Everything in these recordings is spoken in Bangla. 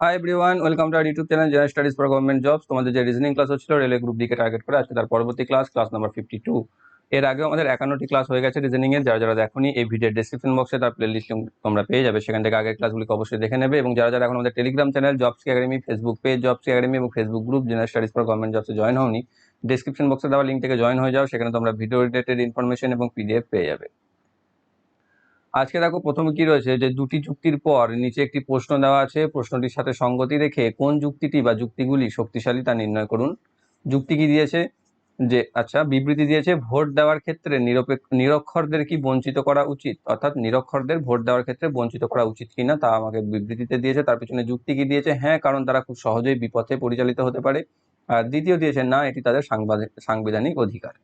Hi everyone welcome to our YouTube channel General Studies for Government Jobs তোমাদের যে রিজনিং ক্লাস হচ্ছিল রেলওয়ে গ্রুপ ডিকে টার্গেট করে আজকে তার পরবর্তী class class number fifty two এর আগে আমাদের একান্নটি ক্লাস হয়ে গেছে রিজনিং এর, যারা যারা দেখোনি, এই ভিডিওর ডিসক্রিপশন বক্সে তার প্লে লিস্ট তোমরা পেয়ে যাবে। সেখান থেকে আগের ক্লাসগুলিকে অবশ্যই দেখে নেবে এবং যারা যারা এখন আমাদের Telegram channel Jobs Academy Facebook page Jobs Academy এবং Facebook group General Studies for Government জবসে join হওনি ডিসক্রিপশন বক্সে দেওয়া লিঙ্ক থেকে জয়েন হয়ে যাও, সেখানে তোমরা ভিডিও রিলেটেড ইনফরমেশন এবং পিডিএফ পেয়ে যাবে। আজকে দেখো প্রথমে কি রয়েছে যে দুটি যুক্তির পর নিচে একটি প্রশ্ন দেওয়া আছে, প্রশ্নটির সাথে সঙ্গতি রেখে কোন যুক্তিটি বা যুক্তিগুলি শক্তিশালী তা নির্ণয় করুন। যুক্তি কি দিয়েছে? যে আচ্ছা বিবৃতি দিয়েছে, ভোট দেওয়ার ক্ষেত্রে নিরপেক্ষ, নিরক্ষরদের কি বঞ্চিত করা উচিত? অর্থাৎ নিরক্ষরদের ভোট দেওয়ার ক্ষেত্রে বঞ্চিত করা উচিত কিনা তা আমাকে বিবৃতিতে দিয়েছে। তার পিছনে যুক্তি কি দিয়েছে? হ্যাঁ কারণ তারা খুব সহজেই বিপথে পরিচালিত হতে পারে। আর দ্বিতীয় দিয়েছে, না, এটি তাদের সাংবিধানিক অধিকার।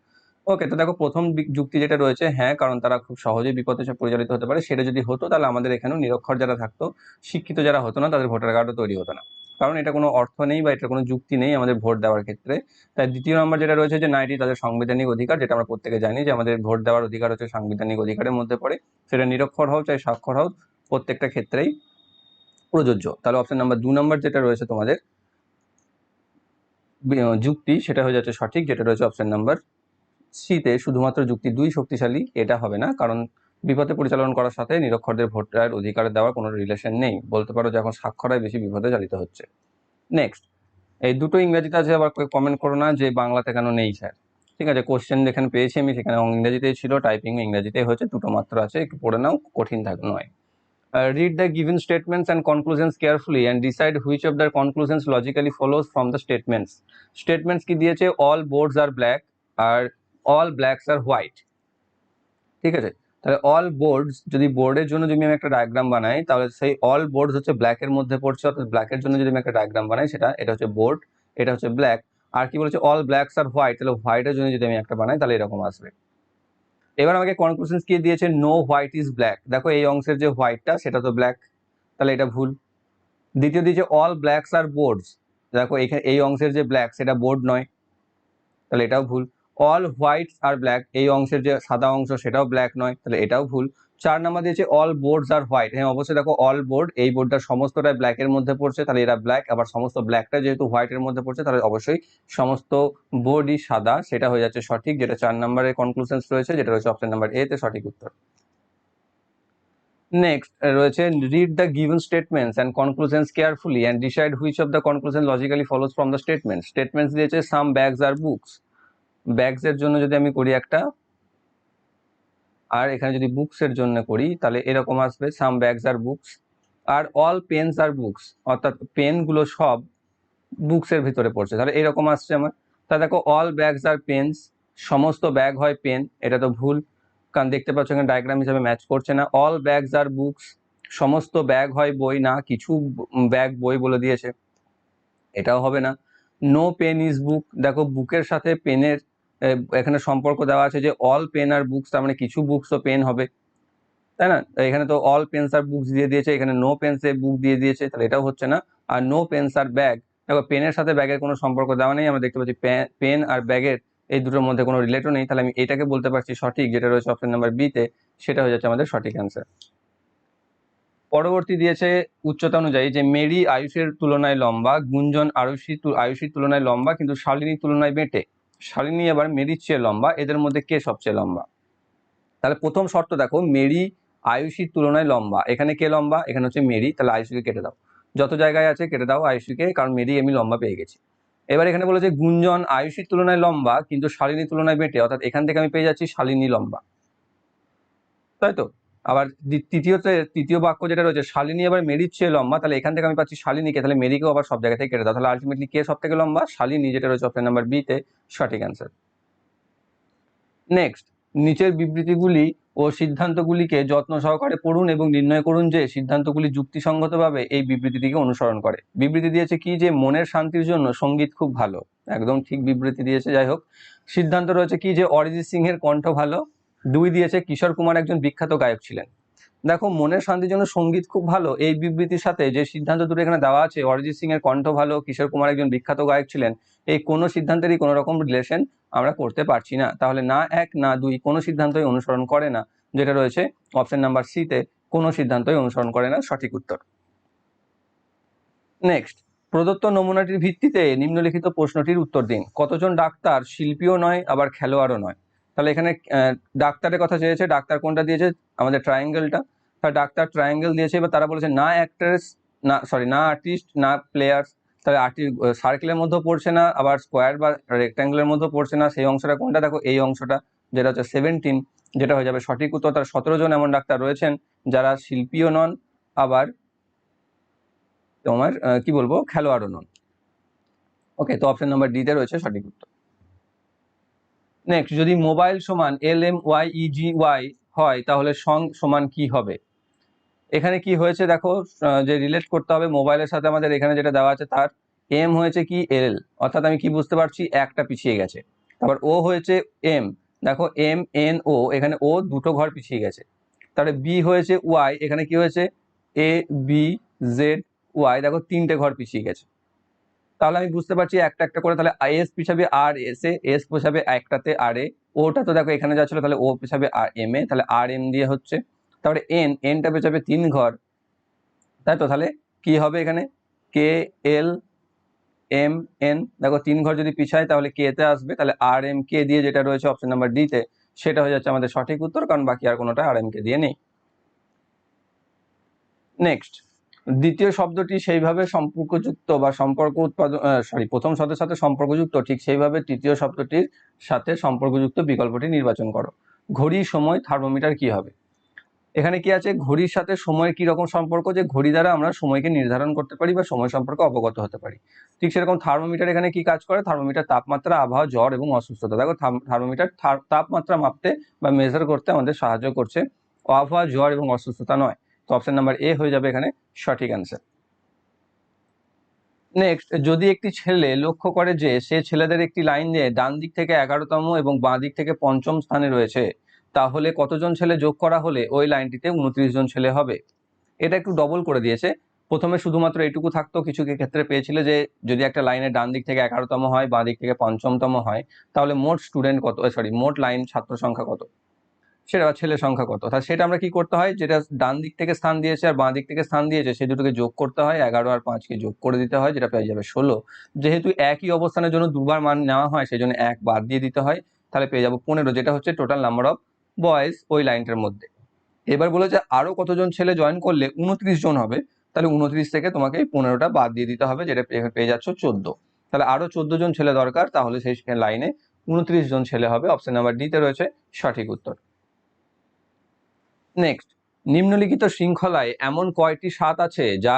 ওকে তো দেখো প্রথম যুক্তি যেটা রয়েছে হ্যাঁ কারণ তারা খুব সহজে বিপদে পরিচালিত হতে পারে। সেটা যদি হতো, তাহলে আমাদের এখানেও নিরক্ষর যারা থাকতো, শিক্ষিত যারা হতো না, তাদের ভোটার কার্ডও তৈরি হতো না। কারণ এটা কোনো অর্থ নেই বা এটা কোনো যুক্তি নেই আমাদের ভোট দেওয়ার ক্ষেত্রে। তাই দ্বিতীয় নম্বর যেটা রয়েছে যে না এটি তাদের সাংবিধানিক অধিকার, যেটা আমরা প্রত্যেকে জানি যে আমাদের ভোট দেওয়ার অধিকার হচ্ছে সাংবিধানিক অধিকারের মধ্যে পড়ে। সেটা নিরক্ষর হোক চাই, স্বাক্ষর হোক প্রত্যেকটা ক্ষেত্রেই প্রযোজ্য। তাহলে অপশন নাম্বার দু নম্বর যেটা রয়েছে তোমাদের যুক্তি, সেটা হয়ে যাচ্ছে সঠিক, যেটা রয়েছে অপশন নাম্বার সিতে শুধুমাত্র যুক্তি দুই শক্তিশালী, এটা হবে না। কারণ বিপদে পরিচালন করার সাথে নিরক্ষরদের ভোটার অধিকার দেওয়ার কোনো রিলেশন নেই। বলতে পারো যে এখন স্বাক্ষরাই বেশি বিপদে চালিত হচ্ছে। নেক্সট এই দুটো ইংরেজিতে আছে আবার কমেন্ট করো না যে বাংলাতে কেন নেই, স্যার। ঠিক আছে কোশ্চেন যেখানে পেয়েছি আমি সেখানে ইংরেজিতেই ছিল টাইপিং ইংরেজিতেই হয়েছে, দুটো মাত্র আছে, একটু পড়ে নাও, কঠিন থাক নয়। Read the given statements and conclusions carefully and decide which of the conclusions logically follows from the statements statements কি দিয়েছে? All boards are black R all blacks are white ঠিক আছে? তাহলে অল বোর্ডস যদি বোর্ডের জন্য যদি আমি একটা ডায়াগ্রাম বানাই, তাহলে সেই অল বোর্ডস হচ্ছে ব্ল্যাকের মধ্যে পড়ছে, অর্থাৎ ব্ল্যাকের জন্য যদি আমি একটা ডায়াগ্রাম বানাই, সেটা, এটা হচ্ছে বোর্ড এটা হচ্ছে ব্ল্যাক আর কি বলেছে? অল ব্ল্যাকস আর হোয়াইট তাহলে হোয়াইটের জন্য যদি আমি একটা বানাই, তাহলে এরকম আসবে। এবার আমাকে কনক্লুশন কি দিয়েছে? নো হোয়াইট ইজ ব্ল্যাক দেখো এই অংশের যে হোয়াইটটা সেটা তো ব্ল্যাক তাহলে এটা ভুল। দ্বিতীয় দিয়েছে অল ব্ল্যাকস আর বোর্ডস দেখো এখানে, এই অংশের যে ব্ল্যাক সেটা বোর্ড নয়। তাহলে এটাও ভুল। অল হোয়াইটস আর ব্ল্যাক এই অংশের যে সাদা অংশ সেটাও ব্ল্যাক নয়, তাহলে এটাও ভুল। চার নাম্বার দিয়েছে অল বোর্ডস আর হোয়াইট হ্যাঁ অবশ্যই দেখো অল বোর্ড এই বোর্ডটা সমস্তটাই ব্ল্যাকের মধ্যে পড়ছে, তাহলে এরা ব্ল্যাক আবার সমস্ত ব্ল্যাকটা যেহেতু হোয়াইটের মধ্যে পড়ছে, তাহলে অবশ্যই সমস্ত বোর্ডই সাদা, সেটা হয়ে যাচ্ছে সঠিক, যেটা চার নম্বরের কনক্লুশনস রয়েছে, যেটা রয়েছে অপশন নাম্বার এ তে সঠিক উত্তর। নেক্সট রয়েছে read the given statements and conclusions carefully and decide which of the conclusion logically follows from the statement statements দিয়েছে some bags are books bags এর জন্য যদি আমি করি একটা, আর এখানে যদি বুকস এর জন্য করি, তাহলে এরকম আসবে some bags are books are all pens are books অর্থাৎ পেনগুলো সব বুকস এর ভিতরে পড়ছে। তাহলে এরকম আসছে আমার। তা দেখো অল ব্যাগস আর পেনস সমস্ত ব্যাগ হয় পেন এটা তো ভুল, কারণ দেখতে পাচ্ছ এখানে ডায়াগ্রাম হিসাবে ম্যাচ করছে না। অল ব্যাগস আর বুকস সমস্ত ব্যাগ হয় বই না, কিছু ব্যাগ বই বলে দিয়েছে। এটাও হবে না। নো পেন ইজ বুক দেখো বুকের সাথে পেনের এখানে সম্পর্ক দেওয়া আছে যে অল পেন আর বুকস তার মানে কিছু বুকস তো পেন হবে। তাই না? এখানে তো অল পেন্স আর বুকস দিয়ে দিয়েছে, এখানে নো পেন্সে বুক দিয়ে দিয়েছে, তাহলে এটাও হচ্ছে না। আর নো পেন্স আর ব্যাগ দেখো পেনের সাথে ব্যাগের কোনো সম্পর্ক দেওয়া নেই, আমরা দেখতে পাচ্ছি পেন আর ব্যাগের এই দুটোর মধ্যে কোনো রিলেটও নেই। তাহলে আমি এটাকে বলতে পারছি সঠিক, যেটা রয়েছে অপশন নাম্বার বিতে সেটা হয়ে যাচ্ছে আমাদের সঠিক অ্যান্সার পরবর্তী দিয়েছে উচ্চতা অনুযায়ী যে মেরি আয়ুষের তুলনায় লম্বা, গুঞ্জন আয়ুষী আয়ুষীর তুলনায় লম্বা, কিন্তু শালিনীর তুলনায় বেটে। শালিনী আবার মেরির চেয়ে লম্বা, এদের মধ্যে কে সবচেয়ে লম্বা? তাহলে প্রথম শর্ত দেখো, মেরি আয়ুষীর তুলনায় লম্বা। এখানে কে লম্বা? এখানে হচ্ছে মেরি। তাহলে আয়ুষীকে কেটে দাও। যত জায়গায় আছে কেটে দাও আয়ুষীকে, কারণ মেরি আমি লম্বা পেয়ে গেছি। এবার এখানে বলেছে গুঞ্জন আয়ুষীর তুলনায় লম্বা, কিন্তু শালিনীর তুলনায় বেটে, অর্থাৎ এখান থেকে আমি পেয়ে যাচ্ছি শালিনী লম্বা। তাই তো? আবার তৃতীয়তে, তৃতীয় বাক্য যেটা রয়েছে, শালিনী আবার মেরির চেয়ে লম্বা তাহলে এখান থেকে আমি পাচ্ছি শালিনীকে, তাহলে মেরিকেও আবার সব জায়গা থেকে কেটে দাও। তাহলে আলটিমেটলি কে সব থেকে লম্বা? শালিনী, যেটা রয়েছে অপশন নাম্বার বিতে সঠিক অ্যান্সার নেক্সট নিচের বিবৃতিগুলি ও সিদ্ধান্তগুলিকে যত্ন সহকারে পড়ুন এবং নির্ণয় করুন যে সিদ্ধান্তগুলি যুক্তিসঙ্গতভাবে এই বিবৃতিটিকে অনুসরণ করে। বিবৃতি দিয়েছে কি? যে মনের শান্তির জন্য সংগীত খুব ভালো। একদম ঠিক বিবৃতি দিয়েছে, যাই হোক। সিদ্ধান্ত রয়েছে কি? যে অরিজিৎ সিংহের কণ্ঠ ভালো। দুই দিয়েছে কিশোর কুমার একজন বিখ্যাত গায়ক ছিলেন। দেখো, মনের শান্তির জন্য সংগীত খুব ভালো। এই বিবৃতির সাথে যে সিদ্ধান্ত দুটো এখানে দেওয়া আছে, অরিজিৎ সিং এর কণ্ঠ ভালো, কিশোর কুমার একজন বিখ্যাত গায়ক ছিলেন, এই কোনো সিদ্ধান্তেরই কোনো রকম রিলেশন আমরা করতে পারছি না। তাহলে না এক, না দুই কোনো সিদ্ধান্তই অনুসরণ করে না, যেটা রয়েছে অপশন নাম্বার সিতে কোনো সিদ্ধান্তই অনুসরণ করে না, সঠিক উত্তর। নেক্সট প্রদত্ত নমুনাটির ভিত্তিতে নিম্নলিখিত প্রশ্নটির উত্তর দিন। কতজন ডাক্তার শিল্পীও নয়, আবার খেলোয়াড়ও নয়। তাহলে এখানে ডাক্তারের কথা চেয়েছে, ডাক্তার কোনটা দিয়েছে? আমাদের ট্রায়াঙ্গেলটা তাহলে ডাক্তার ট্রায়াঙ্গেল দিয়েছে, এবার তারা বলেছে, না অ্যাক্ট্রেস না সরি না আর্টিস্ট না প্লেয়ার্স তাহলে আর্টিস্ট সার্কেলের মধ্যেও পড়ছে না, আবার স্কোয়ার বা রেক্ট্যাঙ্গেলের মধ্যেও পড়ছে না, সেই অংশটা কোনটা? দেখো, এই অংশটা, যেটা হচ্ছে সেভেন্টিন যেটা হয়ে যাবে সঠিক উত্তর। তার সতেরো জন এমন ডাক্তার রয়েছেন, যারা শিল্পীও নন, আবার তোমার কি বলব? খেলোয়াড়ও নন। ওকে তো অপশন নাম্বার ডিতে রয়েছে সঠিক উত্তর। নেক্সট যদি মোবাইল সমান L M Y E G Y হয়, তাহলে সং সমান কি হবে? এখানে কি হয়েছে দেখো যে রিলেট করতে হবে মোবাইলের সাথে আমাদের এখানে যেটা দেওয়া আছে তার এম হয়েছে কি এল অর্থাৎ আমি কি বুঝতে পারছি? একটা পিছিয়ে গেছে। তারপর ও হয়েছে এম দেখো এম এন ও এখানে ও দুটো ঘর পিছিয়ে গেছে। তারপরে বি হয়েছে ওয়াই এখানে কি হয়েছে? এ বি জেড ওয়াই দেখো, তিনটে ঘর পিছিয়ে গেছে। তাহলে আমি বুঝতে পারছি একটা একটা করে, তাহলে এস পিছাবে আর এস এ এস পিছাবে একটাতে আর এ ওটা তো দেখো এখানে যা ছিল, তাহলে ও পিছাবে আর এম এ, তাহলে আর এম দিয়ে হচ্ছে, তারপরে এন এনটা পেছাবে তিন ঘর, তাই তো? তাহলে কি হবে এখানে? কে এল এম এন দেখো তিন ঘর যদি পিছায়, তাহলে কে তে আসবে, তাহলে আর এম কে দিয়ে যেটা রয়েছে অপশন নাম্বার ডি তে, সেটা হয়ে যাচ্ছে আমাদের সঠিক উত্তর, কারণ বাকি আর কোনোটা আর এম কে দিয়ে নেই। নেক্সট দ্বিতীয় শব্দটি সেইভাবে সম্পর্কযুক্ত বা সম্পর্ক উৎপাদন সরি প্রথম শব্দের সাথে সম্পর্কযুক্ত, ঠিক সেইভাবে তৃতীয় শব্দটির সাথে সম্পর্কযুক্ত বিকল্পটি নির্বাচন করো। ঘড়ি, সময়, থার্মোমিটার কি হবে? এখানে কি আছে? ঘড়ির সাথে সময়ের কি রকম সম্পর্ক? যে ঘড়ি দ্বারা আমরা সময়কে নির্ধারণ করতে পারি বা সময় সম্পর্কে অবগত হতে পারি। ঠিক সেরকম থার্মোমিটার এখানে কি কাজ করে? থার্মোমিটার তাপমাত্রা, আবহাওয়া, জ্বর এবং অসুস্থতা। দেখো থার্মোমিটার তাপমাত্রা মাপতে বা মেজার করতে আমাদের সাহায্য করছে। আবহাওয়া, জ্বর এবং অসুস্থতা নয়। অপশন নাম্বার এ হয়ে যাবে এখানে সঠিক অ্যান্সার নেক্সট যদি একটি ছেলে লক্ষ্য করে যে সে ছেলেদের একটি লাইন দিয়ে ডান দিক থেকে এগারোতম এবং বাঁ দিক থেকে পঞ্চম স্থানে রয়েছে, তাহলে কতজন ছেলে যোগ করা হলে ওই লাইনটিতে উনত্রিশ জন ছেলে হবে? এটা একটু ডবল করে দিয়েছে। প্রথমে শুধুমাত্র এইটুকু থাকতো, কিছু ক্ষেত্রে পেয়েছিল যে যদি একটা লাইনের ডান দিক থেকে এগারোতম হয়, বাঁ দিক থেকে পঞ্চমতম হয়, তাহলে মোট স্টুডেন্ট কত সরি মোট লাইন ছাত্র সংখ্যা কত? সেটা বা ছেলে সংখ্যা কত? তাহলে সেটা আমরা কি করতে হয়? যেটা ডান দিক থেকে স্থান দিয়েছে আর বাঁ দিক থেকে স্থান দিয়েছে, সে দুটোকে যোগ করতে হয়। এগারো আর পাঁচকে যোগ করে দিতে হয়, যেটা পেয়ে যাবে ষোলো। যেহেতু একই অবস্থানের জন্য দুবার মান নেওয়া হয় সেই জন্য এক বাদ দিয়ে দিতে হয়। তাহলে পেয়ে যাব পনেরো, যেটা হচ্ছে টোটাল নাম্বার অফ বয়েজ ওই লাইনটার মধ্যে। এবার বলেছে আরও কতজন ছেলে জয়েন করলে উনত্রিশ জন হবে, তাহলে উনত্রিশ থেকে তোমাকে এই পনেরোটা বাদ দিয়ে দিতে হবে, যেটা পেয়ে যাচ্ছ চোদ্দ। তাহলে আরও চোদ্দ জন ছেলে দরকার, তাহলে সেই লাইনে উনত্রিশ জন ছেলে হবে। অপশন নাম্বার ডিতে রয়েছে সঠিক উত্তর। নেক্সট নিম্নলিখিত শৃঙ্খলায় এমন কয়টি স্বাদ আছে যা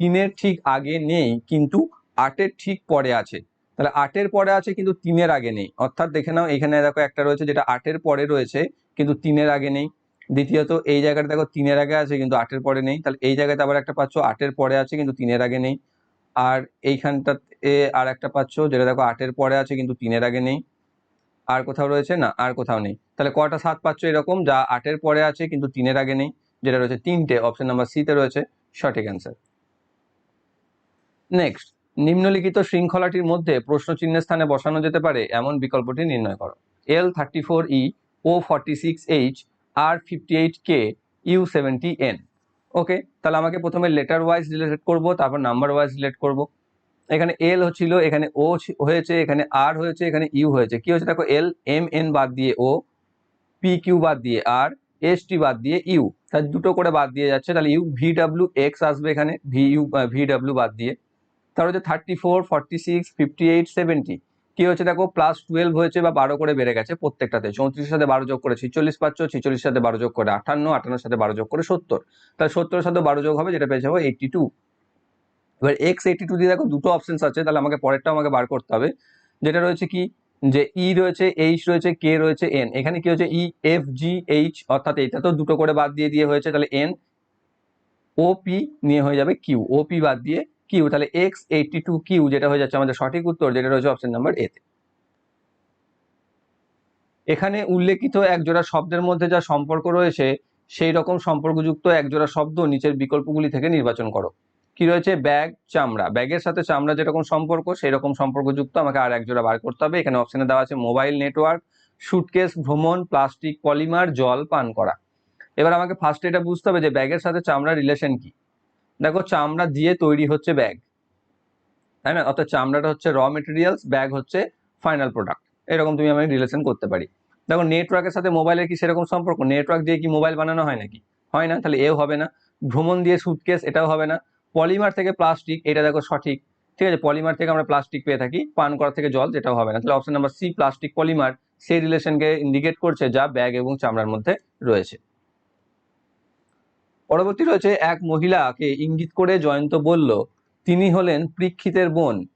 তিনের ঠিক আগে নেই, কিন্তু আটের ঠিক পরে আছে? তাহলে আটের পরে আছে, কিন্তু তিনের আগে নেই। অর্থাৎ দেখে নাও, এখানে দেখো একটা রয়েছে যেটা আটের পরে রয়েছে, কিন্তু তিনের আগে নেই। দ্বিতীয়ত, এই জায়গাটা দেখো তিনের আগে আছে, কিন্তু আটের পরে নেই। তাহলে এই জায়গাতে আবার একটা পাচ্ছ, আটের পরে আছে, কিন্তু তিনের আগে নেই। আর এইখানটাতে আর একটা পাচ্ছ, যেটা দেখো আটের পরে আছে, কিন্তু তিনের আগে নেই। আর কোথাও রয়েছে? না, আর কোথাও নেই। তাহলে কটা সাত পাচ্ছ এরকম, যা আটের পরে আছে, কিন্তু তিনের আগে নেই, যেটা রয়েছে তিনটে অপশন নাম্বার সিতে রয়েছে, সঠিক অ্যান্সার নেক্সট নিম্নলিখিত শৃঙ্খলাটির মধ্যে প্রশ্ন চিহ্নের স্থানে বসানো যেতে পারে, এমন বিকল্পটি নির্ণয় করো। L thirty four E O forty six H R fifty eight K U seventy N okay তাহলে আমাকে প্রথমে লেটার ওয়াইজ রিলেট করব, তারপর নাম্বার ওয়াইজ রিলেট করব। এখানে এল হচ্ছিল, এখানে ও হয়েছে, এখানে আর হয়েছে, এখানে ইউ হয়েছে। কি হয়েছে? দেখো এল এম এন বাদ দিয়ে ও পি কিউ বাদ দিয়ে আর এস টি বাদ দিয়ে ইউ তাহলে দুটো করে বাদ দিয়ে যাচ্ছে, তাহলে ইউ ভি ডাব্লিউ এক্স আসবে এখানে ভি ইউ ভি ডাব্লিউ বাদ দিয়ে। তারপর হচ্ছে thirty four forty six fifty eight seventy কি হয়েছে? দেখো প্লাস টুয়েলভ হয়েছে বা বারো করে বেড়ে গেছে প্রত্যেকটাতে। চৌত্রিশের সাথে বারো যোগ করে ছিচল্লিশ পাচ্ছ, ছিচল্লিশের সাথে বারো যোগ করে আটান্ন আটান্নর সাথে বারো যোগ করে সত্তর। তাহলে সত্তরের সাথে বারো যোগ হবে, যেটা পেয়ে যাব এইটটি টু এবার এক্স এইটটি টু দিয়ে দেখো দুটো অপশনস আছে, তাহলে আমাকে পরেরটাও আমাকে বার করতে হবে। যেটা রয়েছে কি? যে ই রয়েছে এইচ রয়েছে কে রয়েছে এন এখানে কি হয়েছে? ই এফ জি এইচ অর্থাৎ এটা তো দুটো করে বাদ দিয়ে দিয়ে হয়েছে, তাহলে এন ও পি নিয়ে হয়ে যাবে কিউ ও পি বাদ দিয়ে কিউ তাহলে এক্স এইটটি টু কিউ যেটা হয়ে যাচ্ছে আমাদের সঠিক উত্তর, যেটা রয়েছে অপশন নাম্বার এতে এখানে উল্লেখিত একজোড়া শব্দের মধ্যে যা সম্পর্ক রয়েছে, সেই রকম সম্পর্কযুক্ত একজোড়া শব্দ নিচের বিকল্পগুলি থেকে নির্বাচন করো। কি রয়েছে? ব্যাগ, চামড়া। ব্যাগের সাথে চামড়া যেরকম সম্পর্ক সেই রকম সম্পর্কযুক্ত আমাকে আর একজোড়া বার করতে হবে। এখানে অপশনে দেওয়া আছে মোবাইল নেটওয়ার্ক সুটকেস ভ্রমণ প্লাস্টিক পলিমার জল, পান করা। এবার আমাকে ফার্স্ট এটা বুঝতে হবে যে ব্যাগের সাথে চামড়ার রিলেশন কি। দেখো, চামড়া দিয়ে তৈরি হচ্ছে ব্যাগ। তাই না? অর্থাৎ চামড়াটা হচ্ছে র মেটেরিয়ালস ব্যাগ হচ্ছে ফাইনাল প্রোডাক্ট এরকম তুমি আমি রিলেশন করতে পারি। দেখো নেটওয়ার্কের সাথে মোবাইলের কি সেরকম সম্পর্ক? নেটওয়ার্ক দিয়ে কি মোবাইল বানানো হয় নাকি? হয় না, তাহলে এও হবে না। ভ্রমণ দিয়ে সুটকেস এটাও হবে না। পলিমার থেকে প্লাস্টিক, এটা দেখো সঠিক। ঠিক আছে? পলিমার থেকে আমরা প্লাস্টিক পেয়ে থাকি, পান করা থেকে জল, যেটাও হবে না। তাহলে option number C plastic polymer সেই রিলেশনকে ইন্ডিকেট করছে যা ব্যাগ এবং চামড়ার মধ্যে রয়েছে। পরবর্তী রয়েছে, এক মহিলাকে ইঙ্গিত করে জয়ন্ত বলল, তিনি হলেন পরীক্ষিতের বোন।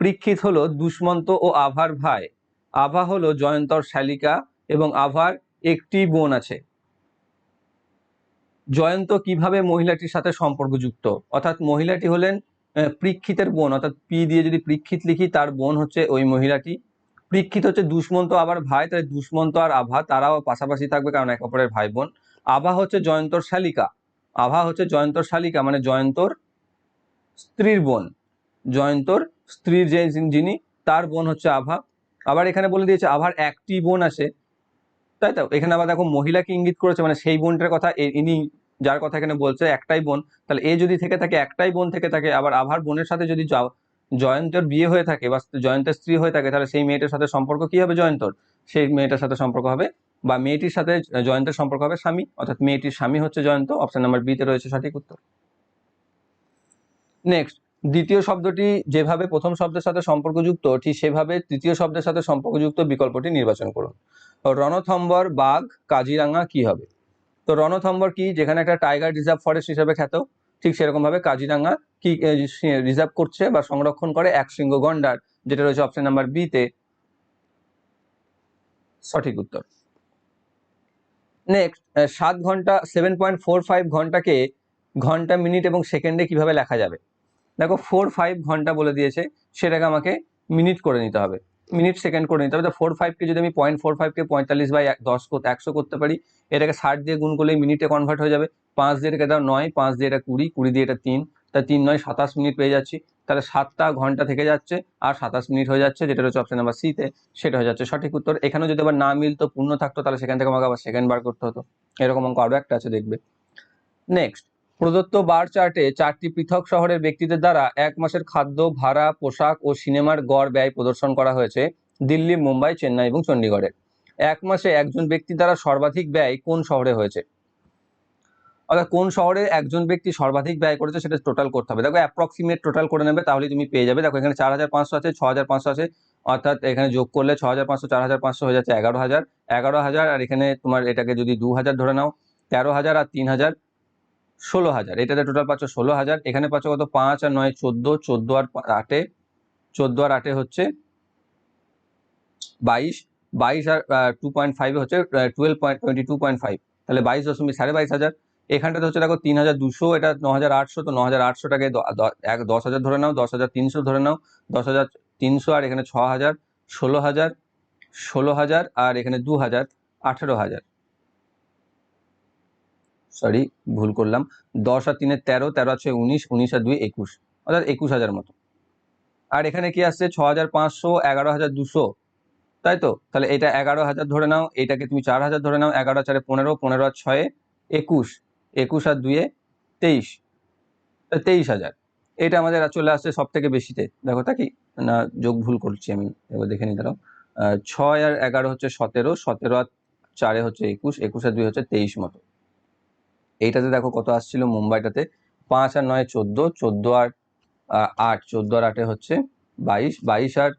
পরীক্ষিত হলো দুষ্মন্ত ও আভার ভাই। আভা হলো জয়ন্তর শালিকা এবং আভার একটি বোন আছে। জয়ন্ত কীভাবে মহিলাটির সাথে সম্পর্কযুক্ত? অর্থাৎ মহিলাটি হলেন পরীক্ষিতের বোন, অর্থাৎ পি দিয়ে যদি পরীক্ষিত লিখি, তার বোন হচ্ছে ওই মহিলাটি। পরীক্ষিত হচ্ছে দুষ্মন্ত আবার ভাই, তাহলে দুষ্মন্ত আর আভা, তারাও পাশাপাশি থাকবে কারণ এক অপরের ভাই বোন আভা হচ্ছে জয়ন্তর শালিকা। আভা হচ্ছে জয়ন্তর শালিকা মানে জয়ন্তর স্ত্রীর বোন। জয়ন্তর স্ত্রীর যে যিনি, তার বোন হচ্ছে আভা। আবার এখানে বলে দিয়েছে, আভার একটি বোন আছে তাই তো? এখানে আবার দেখো মহিলাকে ইঙ্গিত করেছে মানে সেই বোনটার কথা ইনি যার কথা এখানে বলছে, একটাই বোন, তাহলে এ যদি থেকে থাকে, একটাই বোন থেকে থাকে, আবার আভার বোনের সাথে যদি জয়ন্তর বিয়ে হয়ে থাকে বা জয়ন্তের স্ত্রী হয়ে থাকে, তাহলে সেই মেয়েটার সাথে সম্পর্ক কি হবে জয়ন্তর? সেই মেয়েটার সাথে সম্পর্ক হবে বা মেয়েটির সাথে জয়ন্তের সম্পর্ক হবে স্বামী, অর্থাৎ মেয়েটির স্বামী হচ্ছে জয়ন্ত, অপশন নাম্বার বিতে রয়েছে সঠিক উত্তর। নেক্সট দ্বিতীয় শব্দটি যেভাবে প্রথম শব্দের সাথে সম্পর্কযুক্ত, ঠিক সেভাবে তৃতীয় শব্দের সাথে সম্পর্কযুক্ত বিকল্পটি নির্বাচন করুন। রণথম্বর, বাঘ কাজিরাঙ্গা কি হবে? তো রণথম্বর কি, যেখানে একটা টাইগার রিজার্ভ ফরেস্ট হিসেবে খ্যাত, ঠিক সেরকম ভাবে কাজিরাঙ্গা কি রিজার্ভ করছে বা সংরক্ষণ করে এক শৃঙ্গ গন্ডার, যেটা রয়েছে অপশন নাম্বার বি তে। সঠিক উত্তর। নেক্সট সাত ঘণ্টা, সেভেন পয়েন্ট ফোর ফাইভ ঘন্টাকে ঘণ্টা, মিনিট এবং সেকেন্ডে কীভাবে লেখা যাবে? দেখো ফোর ফাইভ ঘণ্টা বলে দিয়েছে, সেটাকে আমাকে মিনিট করে নিতে হবে। মিনিট সেকেন্ড করে নিতে হবে। তো ফোর ফাইভকে যদি আমি পয়েন্ট ফোর ফাইভকে পঁয়তাল্লিশ বাই দশ একশো করতে পারি, এটাকে ষাট দিয়ে গুণ করলেই মিনিটে কনভার্ট হয়ে যাবে। পাঁচ দিয়ে এটাকে দাও নয়, পাঁচ দিয়ে এটা কুড়ি কুড়ি দিয়ে এটা তিন। তা তিন নয়, সাতাশ মিনিট পেয়ে যাচ্ছি। তাহলে সাতটা ঘণ্টা থেকে যাচ্ছে, আর সাতাশ মিনিট হয়ে যাচ্ছে, যেটা হচ্ছে অপশন নাম্বার সিতে সেটা হয়ে যাচ্ছে। সঠিক উত্তর, এখানেও যদি আবার না মিলতো পূর্ণ থাকতো, তাহলে সেখান থেকে আমাকে আবার সেকেন্ড বার করতে হতো। এরকম অঙ্ক আরও একটা আছে, দেখবে। নেক্সট প্রদত্ত বার চার্টে চারটি পৃথক শহরের ব্যক্তিদের দ্বারা এক মাসের খাদ্য, ভাড়া, পোশাক ও সিনেমার গড় ব্যয় প্রদর্শন করা হয়েছে দিল্লি, মুম্বাই, চেন্নাই এবং চণ্ডীগড়ের এক মাসে একজন ব্যক্তি দ্বারা সর্বাধিক ব্যয় কোন শহরে হয়েছে? অর্থাৎ কোন শহরে একজন ব্যক্তি সর্বাধিক ব্যয় করেছে সেটা টোটাল করতে হবে। দেখো অ্যাপ্রক্সিমেট টোটাল করে নেবে তাহলে তুমি পেয়ে যাবে। দেখো এখানে চার হাজার পাঁচশো আছে ছ হাজার পাঁচশো আছে, অর্থাৎ এখানে যোগ করলে ছ হাজার পাঁচশো, চার হাজার পাঁচশো হয়ে যাচ্ছে এগারো হাজার। এগারো হাজার, আর এখানে তোমার এটাকে যদি দু হাজার ধরে নাও, তেরো হাজার আর তিন হাজার ষোলো হাজার। এটাতে টোটাল পাচ্ছ ষোলো হাজার। এখানে পাচ্ছ কত? পাঁচ আর নয়, চোদ্দ। চোদ্দ আর আটে। চোদ্দ আর আটে হচ্ছে বাইশ। বাইশ আর টু পয়েন্ট ফাইভে হচ্ছে twelve point twenty two point five তাহলে বাইশ দশমিক সাড়ে বাইশ হাজার। এখানটাতে হচ্ছে দেখো তিন হাজার দুশো। এটা ন হাজার আটশো। তো ন হাজার আটশোটাকে এক, দশ হাজার ধরে নাও। দশ হাজার তিনশো ধরে নাও। দশ হাজার তিনশো আর এখানে ছ হাজার, ষোলো হাজার ষোলো হাজার আর এখানে দু হাজার, আঠেরো হাজার। সরি ভুল করলাম। দশ আর তিনের তেরো তেরো আর ছয় উনিশ উনিশ আর দুই একুশ। অর্থাৎ একুশ হাজার মতো। আর এখানে কি আসছে? ছ হাজার পাঁচশো এগারো হাজার দুশো। তাই তো? তাহলে এটা এগারো হাজার ধরে নাও এটাকে তুমি চার হাজার ধরে নাও এগারো চারে পনেরো পনেরো আর ছয়ে একুশ। একুশ আর দুয়ে তেইশ। তেইশ হাজার। এটা আমাদের চলে আসছে সব থেকে বেশিতে। দেখো তা কি? না যোগ ভুল করছি আমি। এবার দেখে নিতে আহ, ছয় আর এগারো হচ্ছে সতেরো সতেরো আর চারে হচ্ছে একুশ একুশ আর দুই হচ্ছে তেইশ মতো। এইটাতে দেখো কত আসছিল মুম্বাইটাতে? পাঁচ আর নয় চোদ্দ চোদ্দ আর আট, চোদ্দ আর আটে হচ্ছে বাইশ বাইশ আর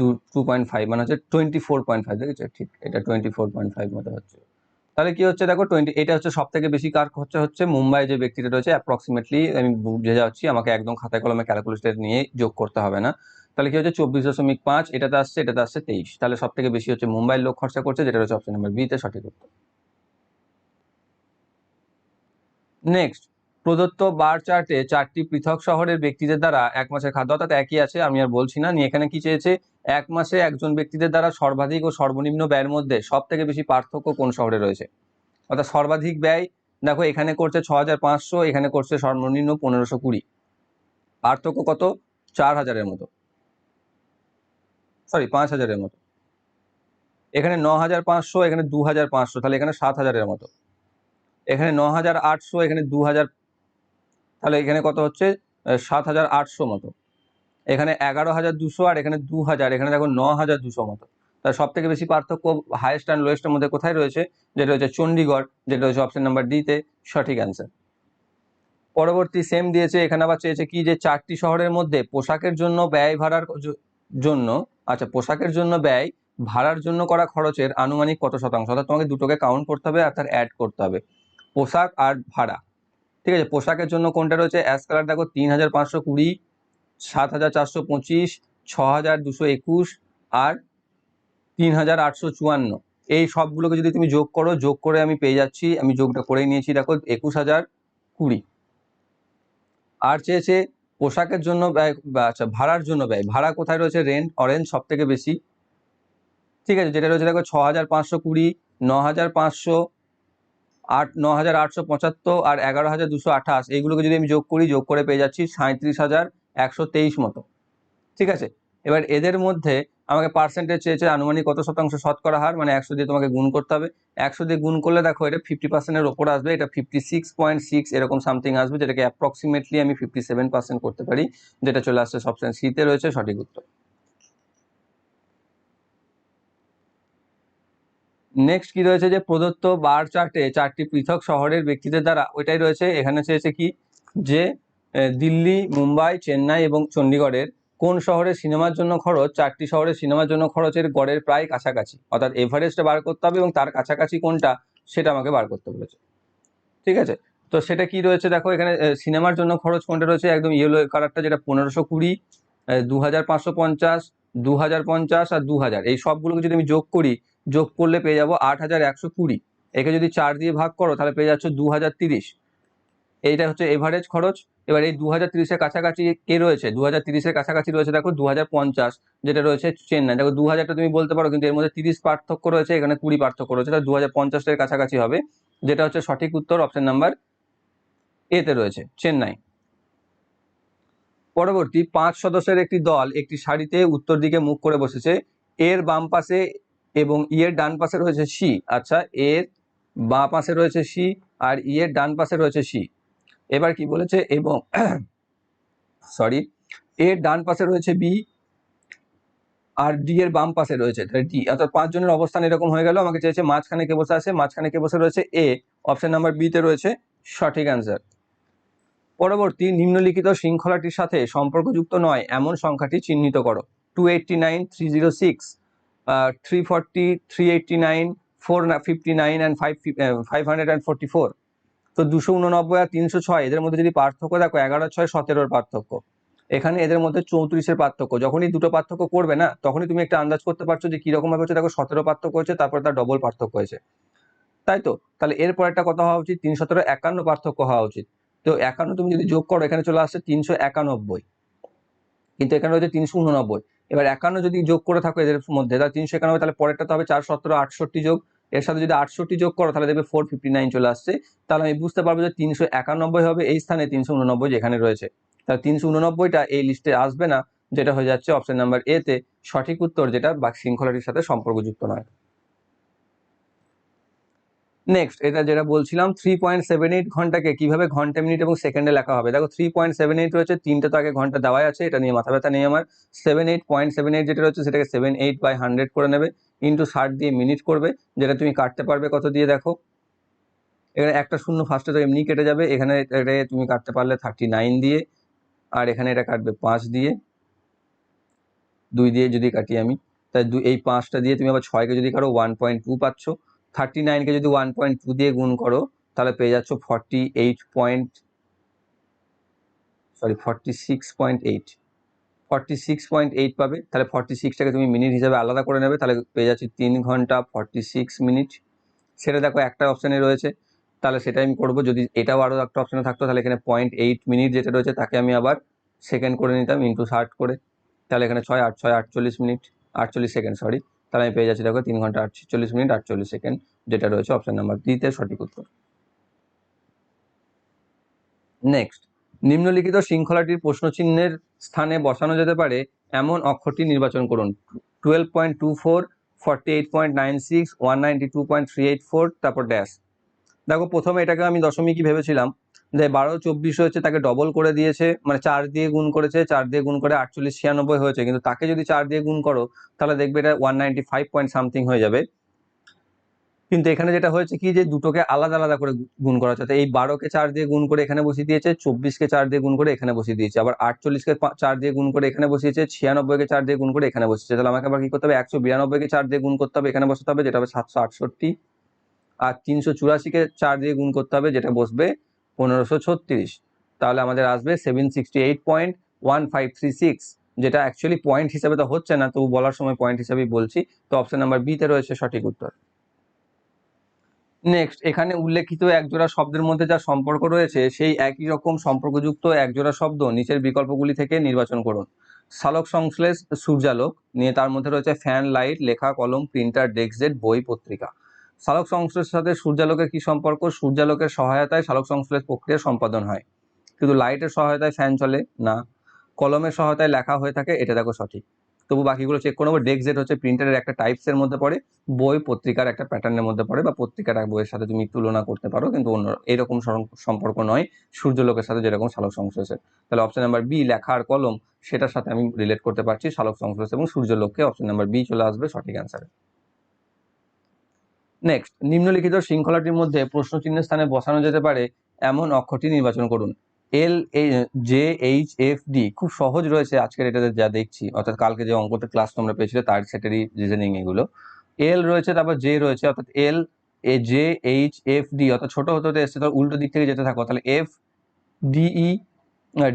দু টু পয়েন্ট ফাইভ মানে হচ্ছে টোয়েন্টি ফোর পয়েন্ট ফাইভ দেখেছ? ঠিক, এটা টোয়েন্টি ফোর পয়েন্ট ফাইভ মতো হচ্ছে। তাহলে কি হচ্ছে? দেখো টোয়েন্টি এটা হচ্ছে সব থেকে বেশি কার হচ্ছে হচ্ছে? মুম্বাই যে ব্যক্তিটা রয়েছে অ্যাপ্রক্সিমেটলি আমি বুঝে যাচ্ছি, আমাকে একদম খাতায় কলমে ক্যালকুলেটর নিয়ে যোগ করতে হবে না। তাহলে কি হচ্ছে? চব্বিশ দশমিক পাঁচ, এটাতে আসছে এটাতে আসছে তেইশ। তাহলে সব থেকে বেশি হচ্ছে মুম্বাইয়ের লোক খরচা করছে, যেটা হচ্ছে অপশন নাম্বার বিতে সঠিক উত্তর। নেক্সট প্রদত্ত বার চার্টে চারটি পৃথক শহরের ব্যক্তিদের দ্বারা এক মাসের খাদ্য, অর্থাৎ একই আছে, আমি আর বলছি না। নিয়ে এখানে কি চেয়েছে? এক মাসে একজন ব্যক্তিদের দ্বারা সর্বাধিক ও সর্বনিম্ন ব্যয়ের মধ্যে সব থেকে বেশি পার্থক্য কোন শহরে রয়েছে? অর্থাৎ সর্বাধিক ব্যয়, দেখো, এখানে করছে ছ এখানে করছে সর্বনিম্ন পনেরোশো কুড়ি। পার্থক্য কত? চার হাজারের মতো। সরি পাঁচ হাজারের মতো। এখানে ন হাজার পাঁচশো, এখানে দু হাজার পাঁচশো, তাহলে এখানে সাত হাজারের মতো। এখানে ন হাজার আটশো, এখানে দু হাজার তাহলে এখানে কত হচ্ছে? সাত হাজার আটশো মতো। এখানে এগারো হাজার দুশো আর এখানে দু হাজার এখানে দেখো ন হাজার দুশো মতো। তার সব থেকে বেশি পার্থক্য হাইয়েস্ট অ্যান্ড লোয়েস্টের মধ্যে কোথায় রয়েছে? যেটা হচ্ছে চণ্ডীগড় যেটা হচ্ছে অপশন নাম্বার ডিতে সঠিক অ্যান্সার পরবর্তী সেম দিয়েছে, এখানে আবার চেয়েছে কি যে চারটি শহরের মধ্যে পোশাকের জন্য ব্যয় ভাড়ার জন্য আচ্ছা পোশাকের জন্য ব্যয় ভাড়ার জন্য করা খরচের আনুমানিক কত শতাংশ? অর্থাৎ তোমাকে দুটোকে কাউন্ট করতে হবে আর তার অ্যাড করতে হবে। পোশাক আর ভাড়া। ঠিক আছে, পোশাকের জন্য কোনটা রয়েছে? অ্যাস কালার দেখো তিন হাজার পাঁচশো কুড়ি সাত হাজার চারশো পঁচিশ ছ হাজার দুশো একুশ আর তিন হাজার আটশো চুয়ান্ন। এই সবগুলোকে যদি তুমি যোগ করো, যোগ করে আমি পেয়ে যাচ্ছি, আমি যোগটা করেই নিয়েছি, দেখো, একুশ হাজার কুড়ি। আর চেয়েছে পোশাকের জন্য ব্যয় আচ্ছা ভাড়ার জন্য ব্যয়। ভাড়া কোথায় রয়েছে? রেন্ট, অরেঞ্জ সব থেকে বেশি। ঠিক আছে, যেটা রয়েছে, দেখো ছ হাজার পাঁচশো কুড়ি ন হাজার পাঁচশো আট, ন হাজার আটশো পঁচাত্তর আর এগারো হাজার দুশো আঠাশ। এইগুলোকে যদি আমি যোগ করি, যোগ করে পেয়ে যাচ্ছি সাঁত্রিশ হাজার একশো তেইশ মতো। ঠিক আছে? এবার এদের মধ্যে আমাকে পার্সেন্টেজ চেয়েছে আনুমানিক কত শতাংশ শতকরা হার? মানে একশো দিয়ে তোমাকে গুণ করতে হবে। একশো দিয়ে গুণ করলে দেখো, এটা ফিফটি পার্সেন্টের ওপর আসবে। এটা ফিফটি সিক্স পয়েন্ট সিক্স এরকম সামথিং আসবে, যেটাকে অ্যাপ্রক্সিমেটলি আমি ফিফটি সেভেন পার্সেন্ট করতে পারি, যেটা চলে আসছে অপশন সিতে রয়েছে সঠিক উত্তর। নেক্সট কি রয়েছে যে প্রদত্ত বার চার্টে, চারটি পৃথক শহরের ব্যক্তিদের দ্বারা, ওইটাই রয়েছে। এখানে চেয়েছে কি? যে দিল্লি, মুম্বাই, চেন্নাই এবং চণ্ডীগড়ের কোন শহরে সিনেমার জন্য খরচ? চারটি শহরের সিনেমার জন্য খরচের গড়ের প্রায় কাছাকাছি। অর্থাৎ এভারেস্টটা বার করতে হবে এবং তার কাছাকাছি কোনটা? সেটা আমাকে বার করতে বলেছে। ঠিক আছে? তো সেটা কি রয়েছে? দেখো, এখানে সিনেমার জন্য খরচ কোনটা রয়েছে? একদম ইয়েলো কালারটা যেটা পনেরোশো কুড়ি দু হাজার পাঁচশো পঞ্চাশ দু হাজার পঞ্চাশ আর দু হাজার এই সবগুলোকে যদি আমি যোগ করি যোগ করলে পেয়ে যাব আট হাজার একশো কুড়ি। একে যদি চার দিয়ে ভাগ করো, তাহলে পেয়ে যাচ্ছ দু হাজার তিরিশ। এইটা হচ্ছে এভারেজ খরচ। এবার এই দু হাজার তিরিশের কাছাকাছি কে রয়েছে? দু হাজার তিরিশের কাছাকাছি রয়েছে, দেখো দু হাজার পঞ্চাশ, যেটা রয়েছে চেন্নাই। দেখো দু হাজারটা তুমি বলতে পারো, কিন্তু এর মধ্যে তিরিশ পার্থক্য রয়েছে, এখানে কুড়ি পার্থক্য রয়েছে। তাহলে দু হাজার পঞ্চাশের কাছাকাছি হবে, যেটা হচ্ছে সঠিক উত্তর অপশন নাম্বার এতে রয়েছে, চেন্নাই। পরবর্তী পাঁচ সদস্যের একটি দল, একটি সারিতে উত্তর দিকে মুখ করে বসেছে। এর বাম পাশে এবং ইয়ের ডান পাশে রয়েছে সি। আচ্ছা এর বাঁ পাশে রয়েছে সি আর ইয়ের ডান পাশে রয়েছে সি। এবার কি বলেছে? এবং সরি এর ডান পাশে রয়েছে বি আর ডি এর বাম পাশে রয়েছে ডি অর্থাৎ পাঁচজনের অবস্থান এরকম হয়ে গেল, আমাকে চেয়েছে মাঝখানে কে বসে আছে, মাঝখানে কে বসে রয়েছে এ অপশন নাম্বার বি তে রয়েছে সঠিক অ্যান্সার পরবর্তী নিম্নলিখিত শৃঙ্খলাটির সাথে সম্পর্কযুক্ত নয়, এমন সংখ্যাটি চিহ্নিত করো। Two eighty nine three zero six three forty three eighty nine four fifty nine and five five hundred and forty four তো দুশো উননব্বই আর তিনশো ছয়, এদের মধ্যে যদি পার্থক্য দেখো, এগারো, ছয়, সতেরোর পার্থক্য। এখানে এদের মধ্যে চৌত্রিশের পার্থক্য। যখনই দুটো পার্থক্য করবে না, তখনই তুমি একটা আন্দাজ করতে পারছ যে কীরকম ভাবে হচ্ছে, দেখো, সতেরো পার্থক্য হয়েছে, তারপরে তার ডবল পার্থক্য হয়েছে। তাই তো? তাহলে এরপর একটা কথা হওয়া উচিত তিন সতেরো, একান্ন পার্থক্য হওয়া উচিত। তো একান্ন তুমি যদি যোগ করো, এখানে চলে আসছে তিনশো একানব্বই। কিন্তু এখানে রয়েছে তিনশো উননব্বই। এবার একান্ন যদি যোগ করে থাকো এদের মধ্যে, তাহলে তিনশো একানব্বই, তাহলে পরেরটা তো হবে চার সতেরো আটষট্টি যোগ। এর সাথে যদি আটষট্টি যোগ করো, তাহলে দেখবে ফোর ফিফটি নাইন চলে আসছে। তাহলে আমি বুঝতে পারব যে তিনশো একানব্বই হবে এই স্থানে, তিনশো উননব্বই যেখানে রয়েছে। তাহলে তিনশো উননব্বইটা এই লিস্টে আসবে না, যেটা হয়ে যাচ্ছে অপশন নাম্বার এতে সঠিক উত্তর, যেটা বা শৃঙ্খলাটির সাথে সম্পর্কযুক্ত নয়। নেক্সট এটা যেটা বলছিলাম থ্রি পয়েন্ট সেভেন এইট ঘন্টাকে কীভাবে ঘণ্টা মিনিট এবং সেকেন্ডে লেখা হবে? দেখো থ্রি পয়েন্ট সেভেন এইট রয়েছে, তিনটা তো আগে ঘণ্টা দেওয়াই আছে, এটা নিয়ে মাথা ব্যথা নেই আমার। Seven eight point seven eight যেটা রয়েছে, সেটাকে সেভেন এইট বাই হান্ড্রেড করে নেবে ইন্টু ষাট দিয়ে মিনিট করবে, যেটা তুমি কাটতে পারবে কত দিয়ে দেখো। এখানে একটা শূন্য ফার্স্টে তো এমনি কেটে যাবে, এখানে এটা তুমি কাটতে পারলে থার্টি নাইন দিয়ে, আর এখানে এটা কাটবে পাঁচ দিয়ে। দুই দিয়ে যদি কাটি আমি, তাই এই পাঁচটা দিয়ে তুমি আবার ছয়কে যদি কাটো ওয়ান পয়েন্ট টু পাচ্ছ। থার্টি নাইনকে যদি ওয়ান পয়েন্ট টু দিয়ে গুণ করো, তাহলে পেয়ে যাচ্ছ forty eight point sorry forty six point eight forty six point eight পাবে, তাহলে ফর্টি সিক্সটাকে তুমি মিনিট হিসাবে আলাদা করে নেবে, তাহলে পেয়ে যাচ্ছি তিন ঘণ্টা ফর্টি সিক্স মিনিট সেটা দেখো একটা অপশানে রয়েছে, তাহলে সেটা আমি করব। যদি এটাও আরও একটা অপশানে থাকতো, তাহলে এখানে পয়েন্ট এইট মিনিট যেটা রয়েছে, তাকে আমি আবার সেকেন্ড করে নিতাম ইন্টু ষাট করে। তাহলে এখানে ছয়, আট, ছয়, আটচল্লিশ মিনিট আটচল্লিশ সেকেন্ড সরি তাহলে আমি পেয়ে যাচ্ছি, দেখো, তিন ঘণ্টা আটচল্লিশ মিনিট আটচল্লিশ সেকেন্ড, যেটা রয়েছে অপশন নাম্বার ডিতে সঠিক উত্তর। নেক্সট নিম্নলিখিত শৃঙ্খলাটির প্রশ্নচিহ্নের স্থানে বসানো যেতে পারে এমন অক্ষরটি নির্বাচন করুন। Twelve point two four forty eight point nine six one ninety two point three eight four তারপর ড্যাশ দেখো, প্রথমে এটাকে আমি দশমিকই ভেবেছিলাম যে বারো চব্বিশ হয়েছে তাকে ডবল করে দিয়েছে মানে চার দিয়ে গুণ করেছে, চার দিয়ে গুণ করে আটচল্লিশ ছিয়ানব্বই হয়েছে। কিন্তু তাকে যদি চার দিয়ে গুণ করো, তাহলে দেখবে এটা one ninety five point something হয়ে যাবে। কিন্তু এখানে যেটা হয়েছে কি যে দুটোকে আলাদা আলাদা করে গুণ করা হচ্ছে। এই বারোকে চার দিয়ে গুণ করে এখানে বসিয়ে দিয়েছে, চব্বিশকে চার দিয়ে গুণ করে এখানে বসিয়ে দিয়েছে। আবার আটচল্লিশকে চার দিয়ে গুণ করে এখানে বসিয়েছে, ছিয়ানব্বইকে চার দিয়ে গুণ করে এখানে বসিয়েছে। তাহলে আমাকে আবার কি করতে হবে? একশো বিরানব্বইকে চার দিয়ে গুণ করতে হবে, এখানে বসাতে হবে, যেটা হবে সাতশো আটষট্টি। আর তিনশো চুরাশিকে চার দিয়ে গুণ করতে হবে, যেটা বসবে পনেরোশো ছত্রিশ। তাহলে আমাদের আসবে seven sixty eight point one five three six যেটা অ্যাকচুয়ালি পয়েন্ট হিসাবে তো হচ্ছে না, তবু বলার সময় পয়েন্ট হিসাবেই বলছি। তো অপশন নাম্বার বিতে রয়েছে সঠিক উত্তর। নেক্সট এখানে উল্লেখিত একজোড়া শব্দের মধ্যে যা সম্পর্ক রয়েছে, সেই একই রকম সম্পর্কযুক্ত একজোড়া শব্দ নিচের বিকল্পগুলি থেকে নির্বাচন করুন। সালোক সংশ্লেষ সূর্যালোক, নিয়ে তার মধ্যে রয়েছে ফ্যান লাইট লেখা, কলম প্রিন্টার ডেস্কজেট বই, পত্রিকা। সালোক সংশ্লেষের সাথে সূর্যালোকের কি সম্পর্ক? সূর্যালোকের সহায়তায় সালোক সংশ্লেষ প্রক্রিয়া সম্পাদন হয়। কিন্তু লাইটের সহায়তায় ফ্যান চলে? না। কলমের সহায়তায় লেখা হয়ে থাকে, এটা দেখো সঠিক। তবু বাকিগুলো চেক করে। নেব ডেস্কজেট হচ্ছে প্রিন্টারের একটা টাইপসের মধ্যে পড়ে, বই, পত্রিকার একটা প্যাটার্নের মধ্যে পড়ে, বা পত্রিকার এক বইয়ের সাথে তুমি তুলনা করতে পারো, কিন্তু অন্য এরকম সম্পর্ক নয়, সূর্যলোকের সাথে যেরকম সালোক সংশ্লেষের। তাহলে অপশন নাম্বার বি লেখা আর কলম, সেটার সাথে আমি রিলেট করতে পারছি সালোক সংশ্লেষ এবং সূর্যলোককে অপশন নাম্বার বি চলে আসবে সঠিক অ্যান্সার নেক্সট নিম্নলিখিত শৃঙ্খলাটির মধ্যে প্রশ্ন চিহ্নের স্থানে বসানো যেতে পারে এমন অক্ষরটি নির্বাচন করুন। L A J H F D খুব সহজ রয়েছে আজকের এটাতে যা দেখছি। অর্থাৎ কালকে যে অঙ্কটা ক্লাস তোমরা পেয়েছিলে তার সেটারই রিজনিং এগুলো। এল রয়েছে, তারপর জে রয়েছে, অর্থাৎ L A J H F D অর্থাৎ ছোট হতে হতে এসছে উল্টো দিক থেকে যেতে থাকো। তাহলে F D E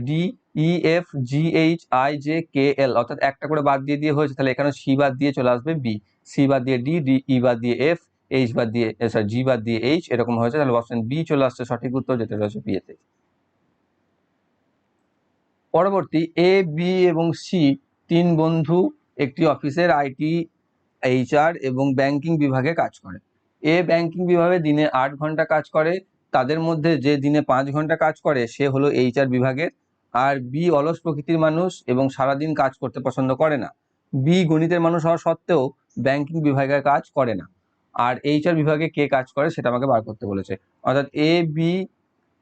D E F G H I J K L অর্থাৎ একটা করে বাদ দিয়ে দিয়ে হয়েছে, তাহলে এখানে সি বাদ দিয়ে চলে আসবে বি সি বাদ দিয়ে ডি ডি ই বাদ দিয়ে এফ এইচ বাদ দিয়ে সরি জি বাদ দিয়ে এইচ এরকম হয়েছে, তাহলে অপশন বি চলে আসছে, সঠিক উত্তর যেটা রয়েছে বিয়েতে পরবর্তী এ বি এবং সি তিন বন্ধু একটি অফিসের আইটি এইচআর এবং ব্যাংকিং বিভাগে কাজ করে। এ ব্যাংকিং বিভাগে দিনে আট ঘণ্টা কাজ করে, তাদের মধ্যে যে দিনে পাঁচ ঘণ্টা কাজ করে, সে হলো এইচআর বিভাগের। আর বি অলস প্রকৃতির মানুষ এবং সারাদিন কাজ করতে পছন্দ করে না। বি গণিতের মানুষ হওয়া সত্ত্বেও ব্যাংকিং বিভাগে কাজ করে না। আর এইচআর বিভাগে কে কাজ করে সেটা আমাকে বার করতে বলেছে। অর্থাৎ এ বি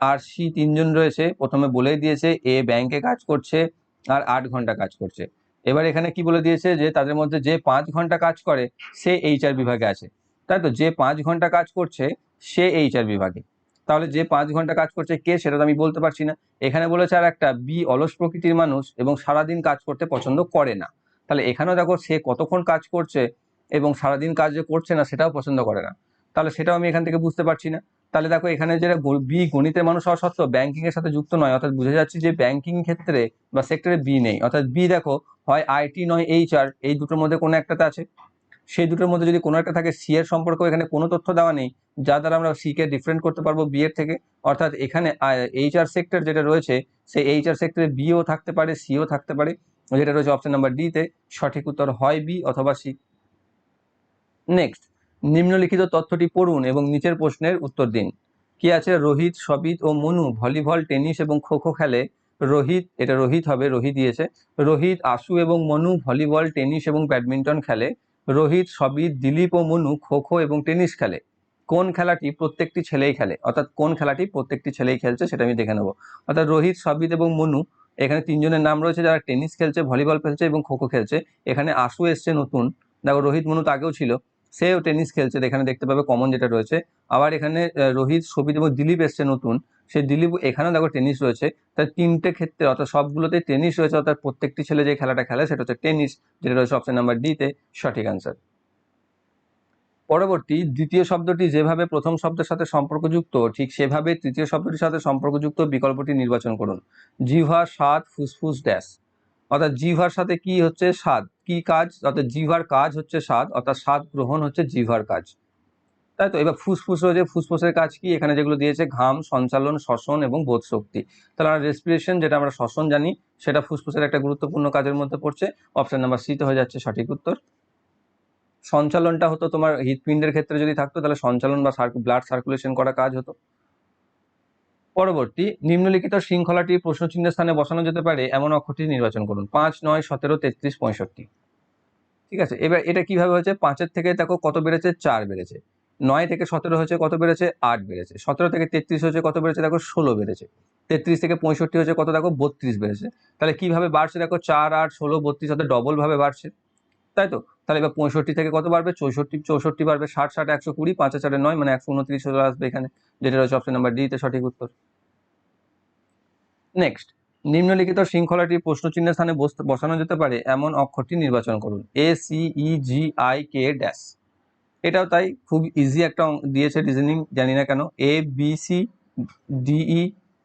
আর সি তিনজন রয়েছে, প্রথমে বলেই দিয়েছে এ ব্যাংকে কাজ করছে আর আট ঘণ্টা কাজ করছে। এবার এখানে কি বলে দিয়েছে যে তাদের মধ্যে যে পাঁচ ঘণ্টা কাজ করে সে এইচআর বিভাগে আছে। তাই তো? যে পাঁচ ঘণ্টা কাজ করছে সে এইচআর বিভাগে। তাহলে যে পাঁচ ঘণ্টা কাজ করছে কে সেটা তো আমি বলতে পারছি না। এখানে বলেছে আর একটা বি অলস প্রকৃতির মানুষ এবং সারাদিন কাজ করতে পছন্দ করে না। তাহলে এখানেও দেখো সে কতক্ষণ কাজ করছে এবং সারাদিন কাজ যে করছে না, সেটাও পছন্দ করে না। তাহলে সেটাও আমি এখান থেকে বুঝতে পারছি না। তাহলে দেখো, এখানে যেটা বি গণিতের মানুষ হওয়া সত্ত্বেও ব্যাংকিং এর সাথে যুক্ত নয়, অর্থাৎ বুঝে যাচ্ছে যে ব্যাংকিং ক্ষেত্রে বা সেক্টরে বি নেই। অর্থাৎ বি দেখো, হয় আইটি নয় এইচআর এই দুটোর মধ্যে কোনো একটাতে আছে। সেই দুটোর মধ্যে যদি কোনো একটা থাকে সি এর সম্পর্কেও এখানে কোনো তথ্য দেওয়া নেই, যা দ্বারা আমরা সি কে ডিফারেন্ট করতে পারব বি এর থেকে। অর্থাৎ এখানে এইচআর সেক্টর যেটা রয়েছে, সেই এইচআর সেক্টরে বিও থাকতে পারে সিও থাকতে পারে। যেটা রয়েছে অপশন নাম্বার ডি তে, সঠিক উত্তর হয় বি অথবা সি নেক্সট নিম্নলিখিত তথ্যটি পড়ুন এবং নিচের প্রশ্নের উত্তর দিন। কি আছে? রোহিত, সবিত ও মনু। ভলিবল, টেনিস এবং খো খো খেলে রোহিত, এটা রোহিত হবে, রোহিত দিয়েছে। রোহিত, আশু এবং মনু ভলিবল, টেনিস এবং ব্যাডমিন্টন খেলে। রোহিত, সবিত, দিলীপ ও মনু খো খো এবং টেনিস খেলে। কোন খেলাটি প্রত্যেকটি ছেলেই খেলে? অর্থাৎ কোন খেলাটি প্রত্যেকটি ছেলেই খেলছে সেটা আমি দেখে নেব। অর্থাৎ রোহিত, সবিত এবং মনু, এখানে তিনজনের নাম রয়েছে যারা টেনিস খেলছে, ভলিবল খেলছে এবং খো খো খেলছে। এখানে আশু এসছে নতুন। দেখো, রোহিত, মনু তো আগেও ছিল। সেও টেনিস খেলছে এখানে দেখতে পাবে কমন যেটা রয়েছে। আবার এখানে রোহিত সবিত এবং দিলীপ এসছে নতুন। সেই দিলীপ, এখানেও দেখো টেনিস রয়েছে। তার তিনটে ক্ষেত্রে, অর্থাৎ সবগুলোতে টেনিস রয়েছে, অর্থাৎ প্রত্যেকটি ছেলে যে খেলাটা খেলে সেটা হচ্ছে টেনিস, যেটা রয়েছে অপশন নাম্বার ডি তে, সঠিক অ্যান্সার পরবর্তী, দ্বিতীয় শব্দটি যেভাবে প্রথম শব্দের সাথে সম্পর্কযুক্ত, ঠিক সেভাবে তৃতীয় শব্দটির সাথে সম্পর্কযুক্ত বিকল্পটি নির্বাচন করুন। জিহ্বা স্বাদ ফুসফুস ড্যাশ। অর্থাৎ জিহ্বার সাথে কি হচ্ছে? স্বাদ। কি কাজ? অর্থাৎ জিভার কাজ হচ্ছে স্বাদ, অর্থাৎ স্বাদ গ্রহণ হচ্ছে জিহ্বার কাজ। তাই তো? এবার ফুসফুস রয়েছে, ফুসফুসের কাজ কি? এখানে যেগুলো দিয়েছে, ঘাম, সঞ্চালন, শ্বসন এবং বোধ শক্তি তাহলে আমরা রেসপিরেশন যেটা আমরা শ্বসন জানি, সেটা ফুসফুসের একটা গুরুত্বপূর্ণ কাজের মধ্যে পড়ছে। অপশন নাম্বার সিতে হয়ে যাচ্ছে সঠিক উত্তর। সঞ্চালনটা হতো তোমার হৃৎপিণ্ডের ক্ষেত্রে যদি থাকতো, তাহলে সঞ্চালন বা ব্লাড সার্কুলেশন করা কাজ হতো। পরবর্তী, নিম্নলিখিত শৃঙ্খলাটি প্রশ্নচিহ্নের স্থানে বসানো যেতে পারে, এমন অক্ষরটি নির্বাচন করুন। পাঁচ, নয়, সতেরো, তেত্রিশ, পঁয়ষট্টি। ঠিক আছে? এবার এটা কীভাবে হয়েছে? পাঁচের থেকে দেখো কত বেড়েছে? চার বেড়েছে। নয় থেকে সতেরো হয়েছে, কত বেড়েছে? আট বেড়েছে। সতেরো থেকে তেত্রিশ হয়েছে, কত বেড়েছে? দেখো ষোলো বেড়েছে। তেত্রিশ থেকে পঁয়ষট্টি হয়েছে, কত? দেখো বত্রিশ বেড়েছে। তাহলে কীভাবে বাড়ছে? দেখো চার, আট, ষোলো, বত্রিশ অর্থাৎ ডবলভাবে বাড়ছে। তাই তো? তাহলে এবার পঁয়ষট্টি থেকে কত বাড়বে? চৌষট্টি চৌষট্টি বাড়বে। ষাট ষাট, একশো কুড়ি, পাঁচ হাজারে নয় মানে একশো উনত্রিশ চলে আসবে এখানে, যেটা রয়েছে অপশন নাম্বার ডিতে সঠিক উত্তর। নেক্সট নিম্নলিখিত শৃঙ্খলাটি প্রশ্নচিহ্নের স্থানে বসানো যেতে পারে। এমন অক্ষরটি নির্বাচন করুন। এ ই জি আই কে ড্যাশ এটাও তাই খুব ইজি একটা দিয়েছে রিজনিং জানি না কেন। A B C D E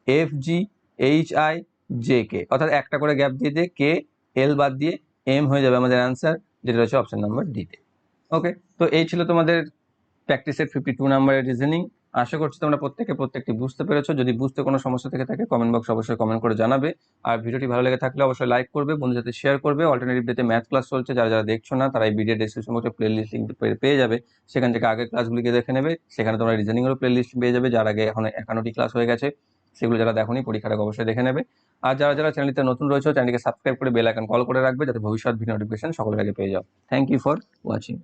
F G H I J K অর্থাৎ একটা করে গ্যাপ দিয়ে দিয়ে কে এল বাদ দিয়ে এম হয়ে যাবে আমাদের অ্যান্সার যেটা রয়েছে অপশন নাম্বার ডিতে ওকে তো এই ছিল তোমাদের প্র্যাকটিসের ফিফটি টু নাম্বারের রিজনিং আশা করছি তোমরা প্রত্যেকে প্রত্যেকটি বুঝতে পেরেছ। যদি বুঝতে কোনো সমস্যা থেকে থাকে কমেন্ট বক্সে অবশ্যই কমেন্ট করে জানাবে। আর ভিডিওটি ভালো লেগে থাকলে অবশ্যই লাইক করবে, বন্ধুদের সাথে শেয়ার করবে। অল্টারনেটিভ ডেতে ম্যাথ ক্লাস চলছে, যারা যারা দেখছ না, তারা এই ভিডিও ডিসক্রিপশন বক্সে প্লে লিস্ট লিঙ্ক পেয়ে যাবে। সেখান থেকে আগের ক্লাসগুলিকে দেখে নেবে। সেখানে তোমরা রিজনিংয়েরও প্লে লিস্ট পেয়ে যাবে, যার আগে এখন একান্নটি ক্লাস হয়ে গেছে। সেগুলো যারা দেখোনি, পরীক্ষার আগে অবশ্যই দেখে নেবে। আর যারা যারা চ্যানেলটিতে নতুন রয়েছে চ্যানেলকে সাবস্ক্রাইব করে বেল আইকন কল করে রাখবে, যাতে ভবিষ্যৎ ভিডিও নোটিফিকেশন সকলের আগে পেয়ে যাও। Thank you for watching